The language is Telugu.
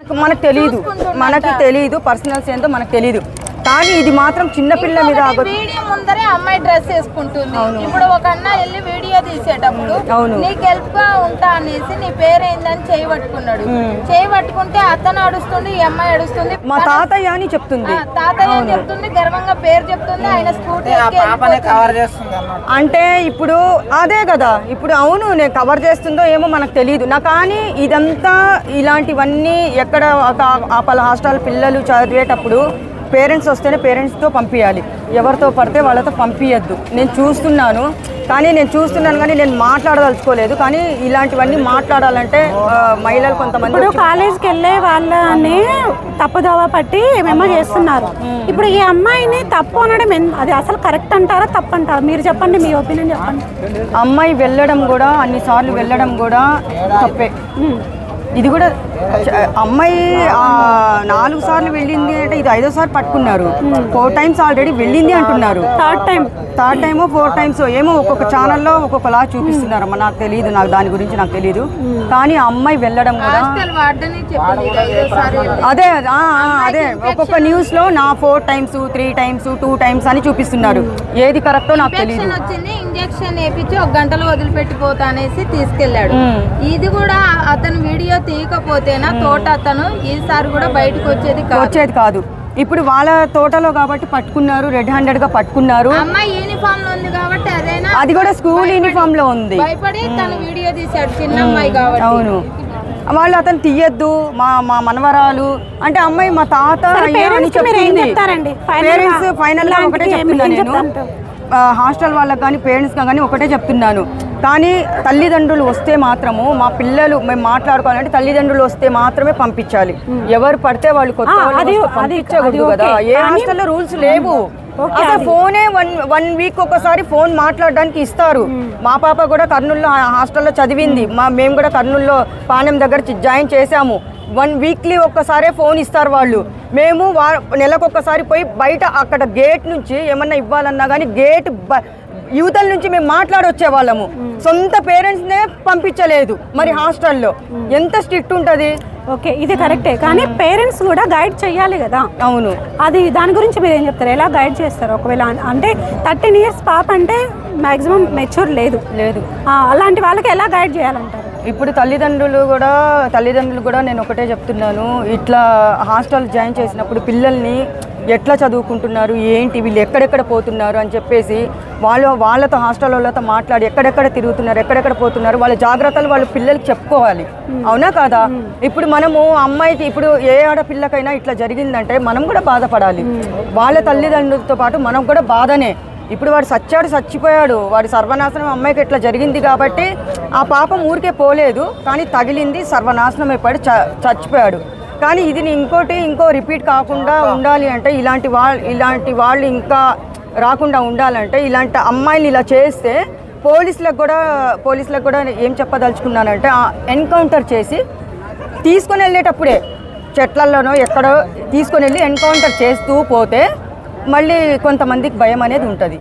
మనకు తెలియదు మనకి తెలియదు పర్సనల్స్ ఏందో మనకు తెలియదు కానీ ఇది మాత్రం చిన్నపిల్ల మీద. వీడియో ముందరే అమ్మాయి డ్రెస్ వేసుకుంటుంది. ఇప్పుడు ఒక అన్న వెళ్ళి వీడియో తీసేటప్పుడు అవును. నీకు హెల్ప్గా ఉంటా అనేసి నీ పేరేందని చేయి పట్టుకున్నాడు. చేయి పట్టుకుంటే అతను అడుస్తుంది ఈ అమ్మాయి అడుస్తుంది. మా తాతయ్య అని చెప్తుంది. ఆ, తాతయ్య అని చెప్తుంది గర్వంగా పేరు చెప్తుంది ఆయన స్కూటీ ఆ అంటే ఇప్పుడు అదే కదా. ఇప్పుడు అవును నేను కవర్ చేస్తుందో ఏమో మనకు తెలియదు నా కానీ ఇదంతా ఇలాంటివన్నీ ఎక్కడ ఒక ఆపల హాస్టల్ పిల్లలు చదివేటప్పుడు పేరెంట్స్ వస్తేనే పేరెంట్స్తో పంపించాలి ఎవరితో పడితే వాళ్ళతో పంపించద్దు నేను చూస్తున్నాను కానీ నేను చూస్తున్నాను కానీ నేను మాట్లాడదలుచుకోలేదు. కానీ ఇలాంటివన్నీ మాట్లాడాలంటే మహిళలు కొంతమంది ఇప్పుడు కాలేజ్కి వెళ్ళే వాళ్ళని తప్పుదోవ పట్టి ఏమేమో చేస్తున్నారు. ఇప్పుడు ఈ అమ్మాయిని తప్పు అనడం అది అసలు కరెక్ట్ అంటారా తప్పు అంటారా? మీరు చెప్పండి మీ ఒపీనియన్ చెప్పండి. అమ్మాయి వెళ్ళడం కూడా అన్నిసార్లు వెళ్ళడం కూడా తప్పే. ఇది కూడా అమ్మాయి నాలుగు సార్లు వెళ్ళింది అంటే ఇది ఐదోసారి పట్టుకున్నారు. ఫోర్ టైమ్స్ ఆల్రెడీ వెళ్ళింది అంటున్నారు. థర్డ్ టైం థర్డ్ టైమో ఫోర్ టైమ్స్ ఏమో ఒక్కొక్క ఛానల్లో ఒక్కొక్కలా చూపిస్తున్నారమ్మా. నాకు తెలియదు నాకు దాని గురించి నాకు తెలియదు కానీ అమ్మాయి వెళ్ళడం కూడా అదే అదే. ఒక్కొక్క న్యూస్లో నా four times three times two times అని చూపిస్తున్నారు. ఏది కరెక్టో నాకు తెలియదు ఇంజెక్షన్ వేపించి ఒక గంటలో వదిలిపెట్టిపోతా అనేసి తీసుకెళ్ళాడు ఇది కూడా అతను వీడియో తీయకపోతేనా తోట అతను ఈసారి కూడా బయటకు వచ్చేది కాదు. వచ్చేది కాదు. ఇప్పుడు వాళ్ళ తోటలో కాబట్టి పట్టుకున్నారు రెడ్ హ్యాండెడ్గా పట్టుకున్నారు. అమ్మాయి యూనిఫామ్లో ఉంది కాబట్టి అదేనా? అది కూడా స్కూల్ యూనిఫామ్లో ఉంది. భయపడి తను వీడియో తీశాడు చిన్న అమ్మాయి కాబట్టి. అవును. వాళ్ళు అతను తీయద్దు మా మా మనవరాలు. అంటే అమ్మాయి మా తాత అని చెప్తారండి? పేరెంట్స్ ఫైనల్గా ఒకటే ఇలాంటివి ఏం- చెప్తున్నా ఏం నేను. హాస్టల్ వాళ్ళకి కానీ పేరెంట్స్ కానీ ఒకటే చెప్తున్నాను. కానీ తల్లిదండ్రులు వస్తే మాత్రము మా పిల్లలు మేము మాట్లాడుకోవాలంటే తల్లిదండ్రులు వస్తే మాత్రమే పంపించాలి. ఎవరు పడితే వాళ్ళు కొత్త పంపించకూడదు కదా. ఏ హాస్టల్లో రూల్స్ లేవు. అసలు ఫోనే వన్ వన్ వీక్ ఒకసారి ఫోన్ మాట్లాడడానికి ఇస్తారు. మా పాప కూడా కర్నూలులో హాస్టల్లో చదివింది. మా మేము కూడా కర్నూలులో పాణ్యం దగ్గర జాయిన్ చేశాము. వన్ వీక్లీ ఒక్కసారే ఫోన్ ఇస్తారు వాళ్ళు. మేము వా నెలకు ఒక్కసారి పోయి బయట అక్కడ గేట్ నుంచి ఏమన్నా ఇవ్వాలన్నా కానీ గేట్ యువతల నుంచి మేము మాట్లాడొచ్చే వాళ్ళము. సొంత పేరెంట్స్నే పంపించలేదు మరి హాస్టల్లో. ఎంత స్ట్రిక్ట్ ఉంటుంది? ఓకే ఇది కరెక్టే. కానీ పేరెంట్స్ కూడా గైడ్ చేయాలి కదా. అవును. అది దాని గురించి మీరు ఏం చెప్తారు? ఎలా గైడ్ చేస్తారు? ఒకవేళ అంటే థర్టీన్ ఇయర్స్ పాప అంటే మాక్సిమం మెచ్యూర్ లేదు. లేదు. అలాంటి వాళ్ళకి ఎలా గైడ్ చేయాలంటారు? ఇప్పుడు తల్లిదండ్రులు కూడా తల్లిదండ్రులు కూడా నేను ఒకటే చెప్తున్నాను. ఇట్లా హాస్టల్ జాయిన్ చేసినప్పుడు పిల్లల్ని ఎట్లా చదువుకుంటున్నారు ఏంటి వీళ్ళు ఎక్కడెక్కడ పోతున్నారు అని చెప్పేసి వాళ్ళు వాళ్ళతో హాస్టల్ వాళ్ళతో మాట్లాడి ఎక్కడెక్కడ తిరుగుతున్నారు ఎక్కడెక్కడ పోతున్నారు వాళ్ళ జాగ్రత్తలు వాళ్ళ పిల్లలకి చెప్పుకోవాలి. అవునా కాదా? ఇప్పుడు మనము అమ్మాయికి ఇప్పుడు ఏ ఆడపిల్లకైనా ఇట్లా జరిగిందంటే మనం కూడా బాధపడాలి. వాళ్ళ తల్లిదండ్రులతో పాటు మనం కూడా బాధనే. ఇప్పుడు వాడు సచ్చాడు చచ్చిపోయాడు. వాడి సర్వనాశనం అమ్మాయికి ఇట్లా జరిగింది కాబట్టి ఆ పాపం ఊరికే పోలేదు కానీ తగిలింది సర్వనాశనం అయిపోయాడు చ- చచ్చిపోయాడు. కానీ ఇది ఇంకోటి ఇంకో రిపీట్ కాకుండా ఉండాలి అంటే ఇలాంటి వాళ్ళు ఇలాంటి వాళ్ళు ఇంకా రాకుండా ఉండాలంటే ఇలాంటి అమ్మాయిని ఇలా చేస్తే పోలీసులకు కూడా పోలీసులకు కూడా ఏం చెప్పదలుచుకున్నానంటే ఎన్కౌంటర్ చేసి తీసుకొని వెళ్ళేటప్పుడే చెట్లలోనో ఎక్కడో తీసుకొని వెళ్ళి ఎన్కౌంటర్ చేస్తూ పోతే మళ్ళీ కొంతమందికి భయం అనేది ఉంటుంది.